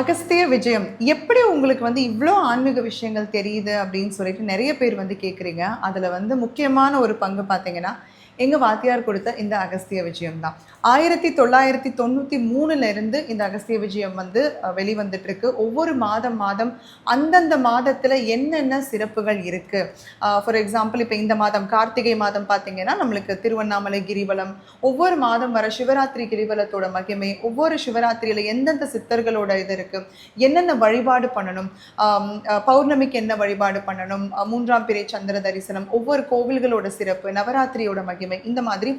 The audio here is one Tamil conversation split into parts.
அகஸ்திய விஜயம். எப்படி உங்களுக்கு வந்து இவ்வளோ ஆன்மீக விஷயங்கள் தெரியுது அப்படின்னு சொல்லிட்டு நிறைய பேர் வந்து கேட்குறீங்க அதில் வந்து முக்கியமான ஒரு பங்கு பார்த்தீங்கன்னா எங்கள் வாத்தியார் கொடுத்த இந்த அகஸ்திய விஜயம் தான் ஆயிரத்தி தொள்ளாயிரத்தி தொண்ணூற்றி மூணுலேருந்து இந்த அகஸ்திய விஜயம் வந்து வெளிவந்துட்டுருக்கு. ஒவ்வொரு மாதம் மாதம் அந்தந்த மாதத்தில் என்னென்ன சிறப்புகள் இருக்குது ஃபார் எக்ஸாம்பிள் இப்போ இந்த மாதம் கார்த்திகை மாதம் பார்த்தீங்கன்னா நம்மளுக்கு திருவண்ணாமலை கிரிவலம் ஒவ்வொரு மாதம் வர சிவராத்திரி கிரிவலத்தோட மகிமை ஒவ்வொரு சிவராத்திரியில் எந்தெந்த சித்தர்களோட இது இருக்குது என்னென்ன வழிபாடு பண்ணணும்? பௌர்ணமிக்கு என்ன வழிபாடு பண்ணணும்? மூன்றாம் பிறை சந்திர தரிசனம் ஒவ்வொரு கோவில்களோட சிறப்பு நவராத்திரியோட மகிமை இந்த மாதிரி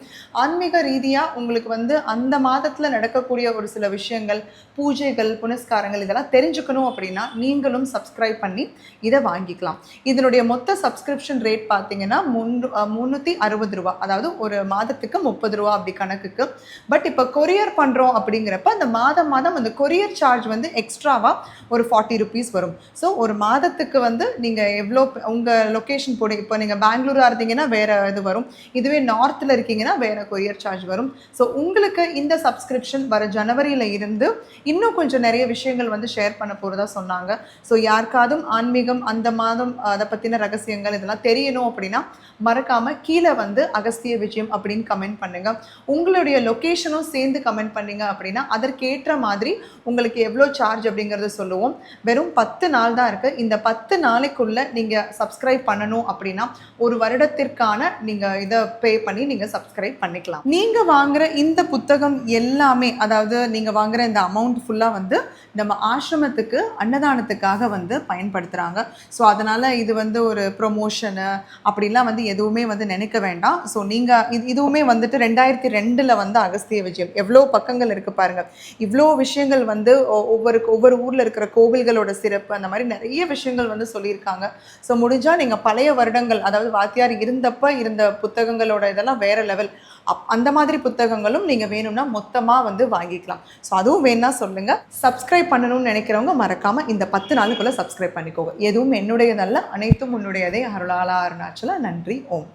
ஆன்மீக ரீதியாக உங்களுக்கு வந்து அந்த மாதத்தில் நடக்கக்கூடிய ஒரு சில விஷயங்கள் பூஜைகள் புனஸ்காரங்கள் இதெல்லாம் தெரிஞ்சுக்கணும் அப்படின்னா நீங்களும் சப்ஸ்கிரைப் பண்ணி இதை வாங்கிக்கலாம். இதனுடைய மொத்த சப்ஸ்கிரிப்ஷன் ரேட் பார்த்தீங்கன்னா முன்னூ முந்நூற்றி அறுபது ரூபா. அதாவது ஒரு மாதத்துக்கு முப்பது ரூபா அப்படி கணக்குக்கு. பட் இப்போ கொரியர் பண்ணுறோம் அப்படிங்கிறப்ப அந்த மாதம் மாதம் அந்த கொரியர் சார்ஜ் வந்து எக்ஸ்ட்ராவாக ஒரு ஃபார்ட்டி ருபீஸ் வரும். ஸோ ஒரு மாதத்துக்கு வந்து நீங்கள் எவ்வளோ உங்கள் லொக்கேஷன் போடு இப்போ நீங்கள் பெங்களூராக இருந்தீங்கன்னா வேறு இது வரும். இதுவே நார்த்தில் இருக்கீங்கன்னா வேறு கொரியர் சார்ஜ் வரும். ஸோ உங்களுக்கு இந்த சப்ஸ்கிரிப்ஷன் வர ஜனவரியில் இருந்து இன்னும் கொஞ்சம் நிறைய விஷயங்கள் வந்து ஷேர் பண்ண போகிறதா சொன்னாங்க. ஸோ யாருக்காதும் ஆன்மீகம் அந்த மாதம் அதை பற்றின ரகசியங்கள் இதெல்லாம் தெரியணும் அப்படின்னா மறக்காமல் கீழே வந்து அகஸ்திய விஜயம் அப்படின்னு கமெண்ட் பண்ணுங்கள் உங்களுடைய லொக்கேஷனும் சேர்ந்து கமெண்ட் பண்ணீங்க அப்படின்னா அதற்கேற்ற மாதிரி உங்களுக்கு எவ்வளோ சார்ஜ் அப்படிங்கிறத சொல்லுவோம். வெறும் பத்து நாள் தான் இருக்குது இந்த பத்து நாளைக்குள்ளே நீங்கள் சப்ஸ்கிரைப் பண்ணணும் அப்படின்னா ஒரு வருடத்திற்கான நீங்கள் இதை பே பண்ணி நீங்கள் சப்ஸ்கிரைப் பண்ணிக்கலாம். நீங்கள் வாங்குற இந்த புத்தகம் எல்லாமே அதாவது நீங்கள் வாங்குற இந்த அமௌண்ட் ஃபுல்லாக வந்து நம்ம ஆசிரமத்துக்கு அன்னதானத்துக்காக வந்து பயன்படுத்துகிறாங்க ஸோ அதனால் இது வந்து ஒரு ப்ரொமோஷனு அப்படிலாம் வந்து எதுவுமே வந்து நினைக்க வேண்டாம். ஸோ நீங்கள் இது இதுவுமே வந்துட்டு ரெண்டாயிரத்தி ரெண்டில் வந்து அகஸ்திய விஜயம். எவ்வளோ பக்கங்கள் இருக்குது பாருங்கள் இவ்வளோ விஷயங்கள் வந்து ஒ- ஒவ்வொரு ஒவ்வொரு ஊரில் இருக்கிற கோவில்களோட சிறப்பு அந்த மாதிரி நிறைய விஷயங்கள் வந்து சொல்லியிருக்காங்க. ஸோ முடிஞ்சால் நீங்கள் பழைய வருடங்கள் அதாவது வாத்தியார் இருந்தப்ப இருந்த புத்தகங்களோட இதெல்லாம் வேற லெவல் அப் அந்த மாதிரி புத்தகங்களும் நீங்கள் வேணும்னா மொத்தமாக வந்து வாங்கிக்கலாம். ஸோ அதுவும் வேணா சொல்லுங்கள் சப்ஸ்கிரைப் பண்ணணும்னு நினைக்கிறவங்க மறக்காமல் இந்த பத்து நாளுக்குள்ளே சப்ஸ்கிரைப் பண்ணிக்கோங்க. எதுவும் என்னுடையதல்ல அனைத்தும் உன்னுடையதே அருளாளா அருணாச்சலா. நன்றி ஓம்.